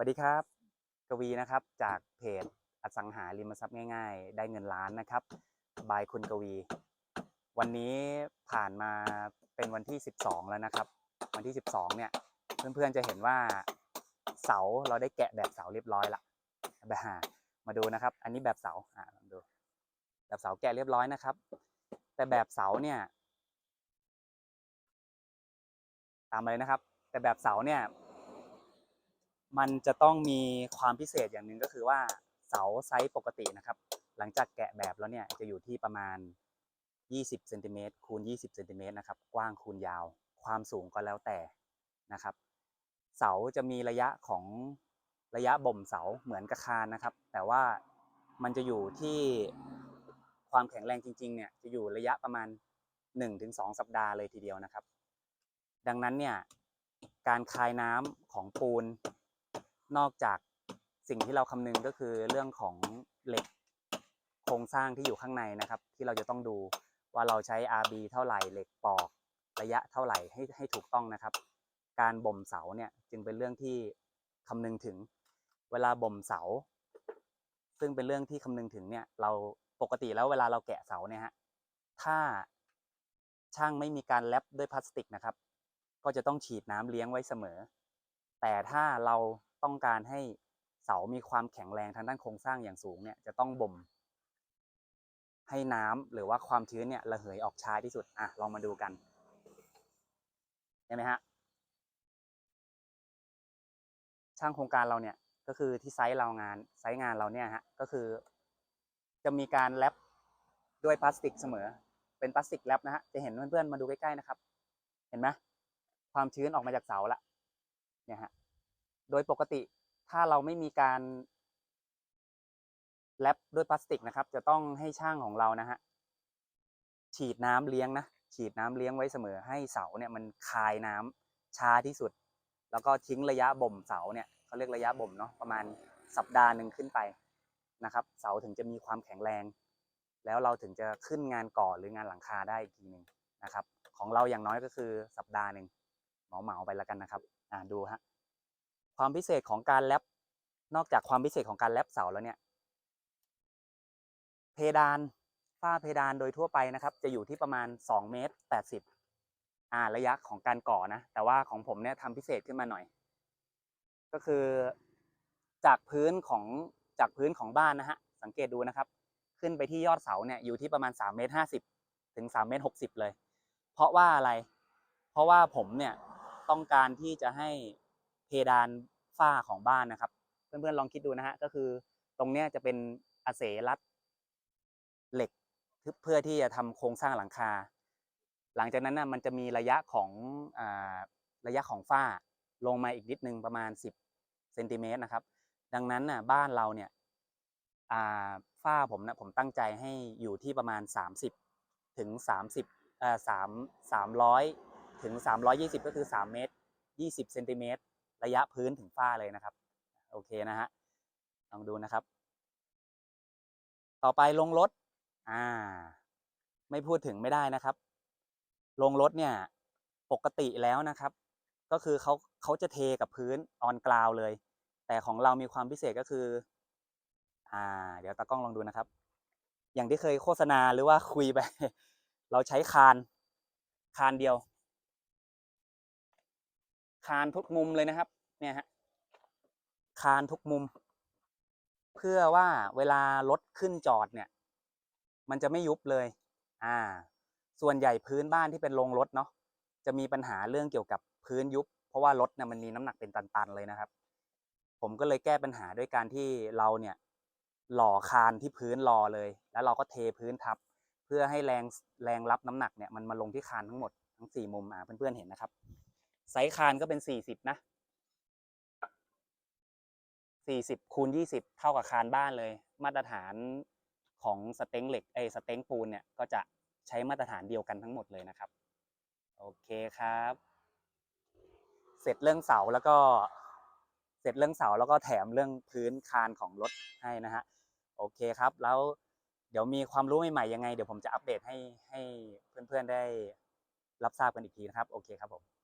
วัสดีครับ กวีนะครับจากเพจอสังหาริมทรัพย์ง่าย ๆ ได้เงินล้านนะครับ บายคุณกวี วันนี้ผ่านมาเป็นวันที่ 12 แล้วนะครับ วันที่ 12 เนี่ยเพื่อนๆจะเห็นว่าเสาเราได้แกะแบบเสาเรียบร้อยละแบบมาดูนะครับ อันนี้แบบเสาอ่าลองดู แบบเสาแกะเรียบร้อยนะครับ แต่แบบเสาเนี่ย ตามมาเลยนะครับ แต่แบบเสาเนี่ย มันจะต้องมีความพิเศษอย่างหนึ่งก็คือว่าเสาไซส์ปกตินะครับ หลังจากแกะแบบแล้วเนี่ยจะอยู่ที่ประมาณ 20เซนติเมตรคูณ 20เซนติเมตรนะครับ กว้างคูณยาว ความสูงก็แล้วแต่นะครับ เสาจะมีระยะของระยะบ่มเสาเหมือนกับคานนะครับ แต่ว่ามันจะอยู่ที่ความแข็งแรงจริงๆเนี่ยจะอยู่ระยะประมาณ 1-2 สัปดาห์เลยทีเดียวนะครับ ดังนั้นเนี่ยการคายน้ำของปูน นอกจากสิ่งที่เราคำนึงก็คือเรื่องของเหล็กโครงสร้างที่อยู่ข้างในนะครับ ที่เราจะต้องดูว่าเราใช้ RB เท่าไหร่เหล็กปอกระยะเท่าไหร่ให้ให้ถูกต้องนะครับ การบ่มเสาเนี่ยจึงเป็นเรื่องที่คำนึงถึง เวลาบ่มเสา ซึ่งเป็นเรื่องที่คำนึงถึงเนี่ยเราปกติแล้วเวลาเราแกะเสาเนี่ยฮะถ้าช่างไม่มีการแรปด้วยพลาสติกนะครับ ก็จะต้องฉีดน้ำเลี้ยงไว้เสมอ แต่ถ้าเราต้องการให้เสามีความแข็งแรงทางด้านโครงสร้างอย่างสูงเนี่ยจะต้องบ่ม ให้น้ำหรือว่าความชื้นเนี่ยระเหยออกช้าที่สุดอะลองมาดูกันเห็นไหมฮะช่างโครงการเราเนี่ยก็คือที่ไซต์เรางานไซต์งานเราเนี่ยฮะก็คือ จะมีการแรปด้วยพลาสติกเสมอ เป็นพลาสติกแรปนะฮะจะเห็นเพื่อนๆมาดูใกล้ๆนะครับ เห็นไหมความชื้นออกมาจากเสาละ เนี่ยฮะโดยปกติถ้าเราไม่มีการแรปด้วยพลาสติกนะครับ จะต้องให้ช่างของเรานะฮะฉีดน้ำเลี้ยงนะฉีดน้ำเลี้ยงไว้เสมอให้เสาเนี่ยมันคายน้ำช้าที่สุด แล้วก็ทิ้งระยะบ่มเสาเนี่ยเขาเรียกระยะบ่มเนาะประมาณสัปดาห์หนึ่งขึ้นไปนะครับ เสาถึงจะมีความแข็งแรง แล้วเราถึงจะขึ้นงานก่อหรืองานหลังคาได้อีกทีหนึ่งนะครับ ของเราอย่างน้อยก็คือสัปดาห์หนึ่งเหมาเหมาๆไปแล้วกันนะครับ อ่าดูฮะความพิเศษของการแรปนอกจากความพิเศษของการแรปเสาแล้วเนี่ย เพดานฝ้าเพดานโดยทั่วไปนะครับ จะอยู่ที่ประมาณ2เมตร80อ่าระยะของการก่อนะ แต่ว่าของผมเนี่ยทำพิเศษขึ้นมาหน่อย ก็คือจากพื้นของจากพื้นของบ้านนะฮะสังเกตดูนะครับ ขึ้นไปที่ยอดเสาเนี่ยอยู่ที่ประมาณ3เมตร50ถึง3เมตร60เลย เพราะว่าอะไร เพราะว่าผมเนี่ย ต้องการที่จะให้เพดานฝ้าของบ้านนะครับ เพื่อนๆลองคิดดูนะฮะก็คือตรงเนี้ยจะเป็นอาเสรัดเหล็กเพื่อที่จะทำโครงสร้างหลังคา หลังจากนั้นนะมันจะมีระยะของอาระยะของฝ้าลงมาอีกนิดนึงประมาณ 10เซนติเมตรนะครับ ดังนั้นน่ะบ้านเราเนี่ยอ่าฝ้าผมนะผมตั้งใจให้อยู่ที่ประมาณ 30 ถึง 30เอ่อ3 300 ถึง 320 ก็คือ 3 เมตร 20 เซนติเมตร ระยะพื้นถึงฝ้าเลยนะครับ โอเคนะฮะ ลองดูนะครับ ต่อไปลงรถ อ่า ไม่พูดถึงไม่ได้นะครับ ลงรถเนี่ย ปกติแล้วนะครับ ก็คือเขาเขาจะเทกับพื้นออนกราวเลย แต่ของเรามีความพิเศษก็คือ อ่า เดี๋ยวตากล้องลองดูนะครับ อย่างที่เคยโฆษณาหรือว่าคุยไป เราใช้คาน คานเดียว คานทุกมุมเลยนะครับ เนี่ยฮะคานทุกมุม เพื่อว่าเวลารถขึ้นจอดเนี่ย มันจะไม่ยุบเลย อ่า ส่วนใหญ่พื้นบ้านที่เป็นโรงรถเนาะจะมีปัญหาเรื่องเกี่ยวกับพื้นยุบ เพราะว่ารถเนี่ยมันมีน้ำหนักเป็นตันๆเลยนะครับ ผมก็เลยแก้ปัญหาด้วยการที่เราเนี่ย หล่อคานที่พื้นรอเลย แล้วเราก็เทพื้นทับ เพื่อให้แรงแรงรับน้ำหนักเนี่ยมันมาลงที่คานทั้งหมดทั้งสี่มุมอ่าเพื่อนๆเห็นนะครับ ไซส์คานก็เป็นสี่สิบนะสี่สิบคูณยี่สิบเท่ากับคานบ้านเลย มาตรฐานของสเต็งเหล็กเอสเต็งปูนเนี่ยก็จะใช้มาตรฐานเดียวกันทั้งหมดเลยนะครับ โอเคครับ เสร็จเรื่องเสาแล้วก็เสร็จเรื่องเสาแล้วก็แถมเรื่องพื้นคานของรถให้นะฮะโอเคครับ แล้วเดี๋ยวมีความรู้ใหม่ๆยังไง เดี๋ยวผมจะอัปเดตให้ให้เพื่อนๆได้รับทราบกันอีกทีนะครับ โอเคครับผม